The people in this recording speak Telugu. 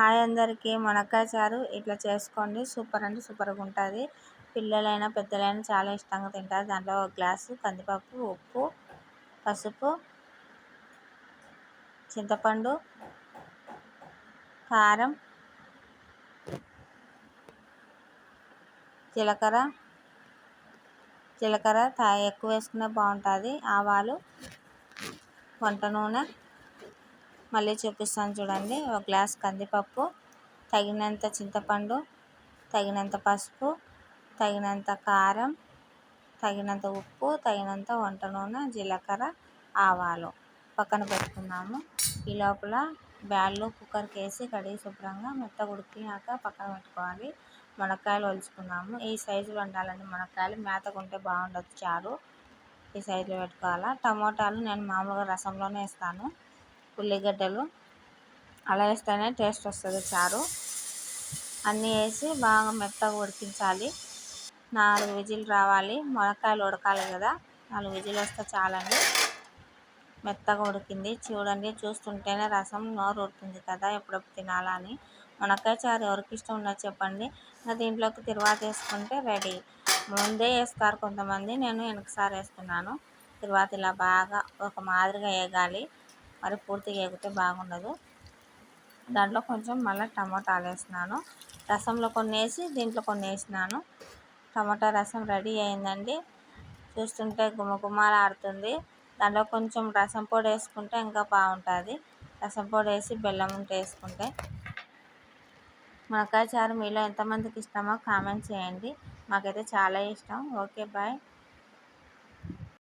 హాయ్ అందరికీ మునక్కాయ చారు ఇట్లా చేసుకోండి. సూపర్ అంటే సూపర్గా ఉంటుంది. పిల్లలైనా పెద్దలైనా చాలా ఇష్టంగా తింటారు. దాంట్లో ఒక గ్లాసు కందిపప్పు ఉప్పు పసుపు చింతపండు కారం జీలకర్ర జీలకర్ర ఎక్కువ వేసుకునే బాగుంటుంది. ఆవాలు వంట నూనె మళ్ళీ చూపిస్తాను చూడండి. ఒక గ్లాస్ కందిపప్పు తగినంత చింతపండు తగినంత పసుపు తగినంత కారం తగినంత ఉప్పు తగినంత వంట నూనె జీలకర్ర ఆవాలు. పక్కన పెట్టుకున్నాము ఈ లోపల బ్యాళ్ళు కుక్కర్కి వేసి కడిగి శుభ్రంగా మెత్త ఉడికినాక పక్కన పెట్టుకోవాలి. మునక్కాయలు వలుచుకున్నాము ఈ సైజులో ఉండాలండి మునక్కాయలు. మేతకు ఉంటే బాగుండదు చారు ఈ సైజులో పెట్టుకోవాలా? టమోటాలు నేను మామూలుగా రసంలోనే వేస్తాను. ఉల్లిగడ్డలు. అలా వేస్తేనే టేస్ట్ వస్తుంది చారు. అన్నీ వేసి బాగా మెత్తగా ఉడికించాలి. నాలుగు విజిల్ రావాలి. మునక్కాయలు ఉడకాలి కదా. నాలుగు విజిల్ వస్తే చాలండి. మెత్తగా ఉడికింది. చూడండి చూస్తుంటేనే రసం నోరు ఉడుతుంది కదా ఎప్పుడప్పుడు తినాలా అని. మునక్కాయ చారు ఎవరికి ఇష్టం ఉన్నది చెప్పండి. ఇంకా దీంట్లోకి తిరువాత వేసుకుంటే రెడీ. ముందే వేస్తారు కొంతమంది. నేను వెనకసారి వేస్తున్నాను. తిరువాత ఇలా బాగా ఒక మాదిరిగా వేగాలి మరి పూర్తిగా ఎగితే బాగుండదు. దాంట్లో కొంచెం మళ్ళీ టమాటాలు వేసినాను రసంలో కొన్ని వేసి దీంట్లో కొన్ని వేసినాను. టమాటా రసం రెడీ అయిందండి. చూస్తుంటే గుమగుమలాడుతుంది. దాంట్లో కొంచెం రసం పొడి వేసుకుంటే ఇంకా బాగుంటుంది. రసం పొడి వేసి బెల్లం ఉంటే వేసుకుంటే. మునక్కాయ చారు మీలో ఎంతమందికి ఇష్టమో కామెంట్ చేయండి. మాకైతే చాలా ఇష్టం. Okay bye.